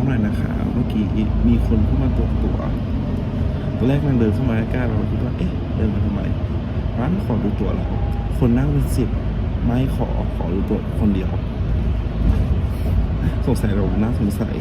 เมาส์หน่อยนะคะเมื่อกี้มีคนเข้ามาตัวตัวตอนแรกนางเดินเข้ามาใกล้เราคิดว่าเอ๊ะเดินมาทำไมร้านขอดูตัวเราคนนั่งเป็นสิบไม่ขอขอดูตัวคนเดียวสงสัยเราน่าสงสัย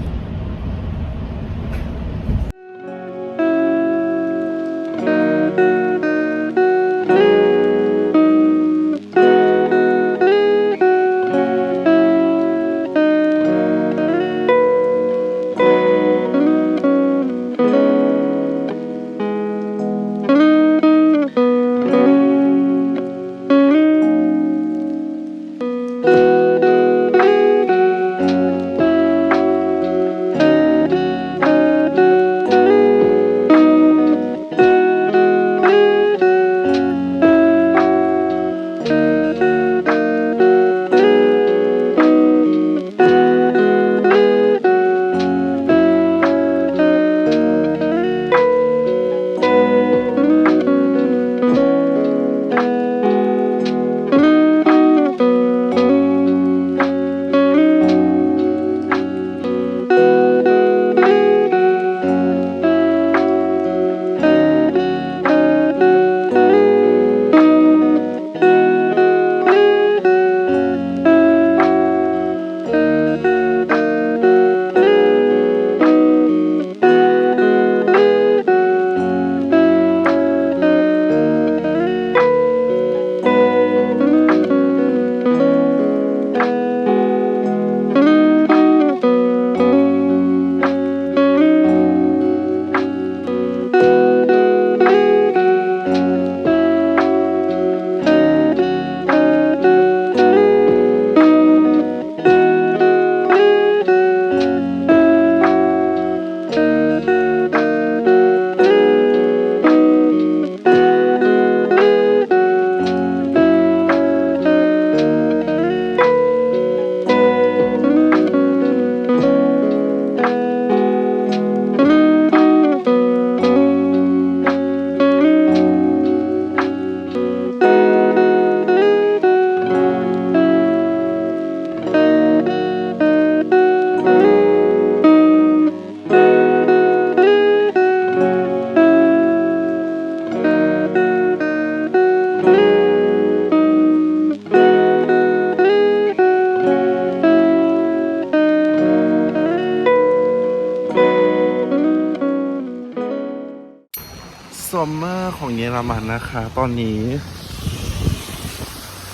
ซัมเมอร์ของเยอรมันนะคะ ตอนนี้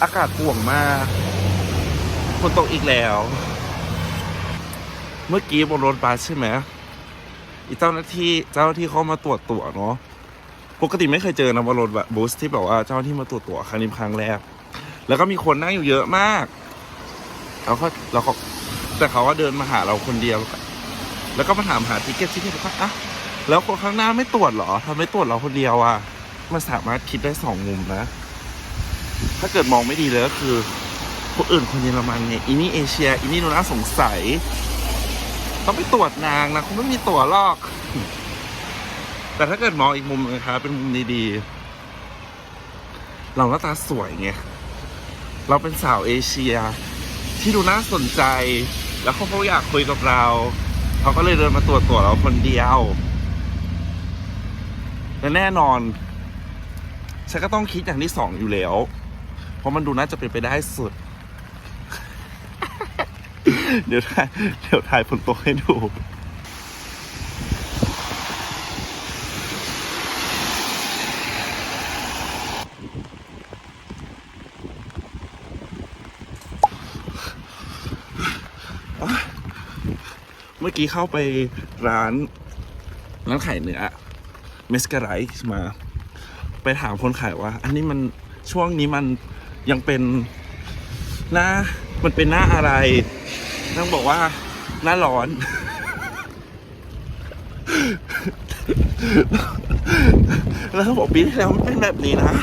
อากาศป่วงมากฝนตกอีกแล้ว เมื่อกี้บนรถบัสใช่ไหมอีเจ้าหน้าที่เจ้าหน้าที่เขามาตรวจตั๋วเนาะปกติไม่เคยเจอนะบนรถบัสที่แบบว่าเจ้าหน้าที่มาตรวจตั๋วครั้งนี้ครั้งแรก แล้วก็มีคนนั่งอยู่เยอะมากแล้วก็แล้วเขาแต่เขาว่าเดินมาหาเราคนเดียว แล้วก็มาถามหาทิเก็ตที่นี่แล้วก็อะ แล้วคนข้างหน้าไม่ตรวจเหรอทำไม่ตรวจเราคนเดียวอะ มันสามารถคิดได้สองมุมนะ ถ้าเกิดมองไม่ดีเลยก็คือคนอื่นคนเยอรมันเนี่ยอีนี่เอเชียอีนี่ดูน่าสงสัย ต้องไปตรวจนางนะคงไม่มีตั๋วหรอก แต่ถ้าเกิดมองอีกมุมนะครับเป็นมุมดีๆ เราหน้าตาสวยไง เราเป็นสาวเอเชีย ที่ดูน่าสนใจ แล้วเขาเขาอยากคุยกับเรา เขาก็เลยเดินมาตรวจตัวเราคนเดียว และแน่นอนฉันก็ต้องคิดอย่างที่สองอยู่แล้ว เพราะมันดูน่าจะเป็นไปได้สุด เดี๋ยวถ่ายเดี๋ยวถ่ายฝนตกให้ดูเมื่อกี้เข้าไปร้านร้านขายเนื้อ เมสกาไรส์มา ไปถามคนขายว่า อันนี้มันช่วงนี้มันยังเป็นหน้ามันเป็นหน้าอะไรนางบอกว่า หน้าร้อน แล้วเขาบอกปีที่แล้วมันเป็นแบบนี้นะ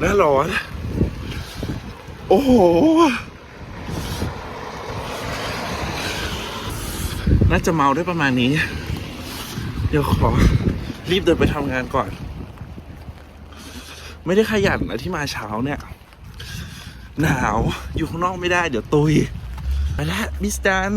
หน้าร้อน โอ้โหน่าจะเมาได้ประมาณนี้ ดี๋ยวขอรีบเดินไปทำงานก่อน ไม่ได้ขยันนะที่มาเช้าเนี่ย หนาวอยู่ข้างนอกไม่ได้ เดี๋ยวตุยไปแล้วมิสแดน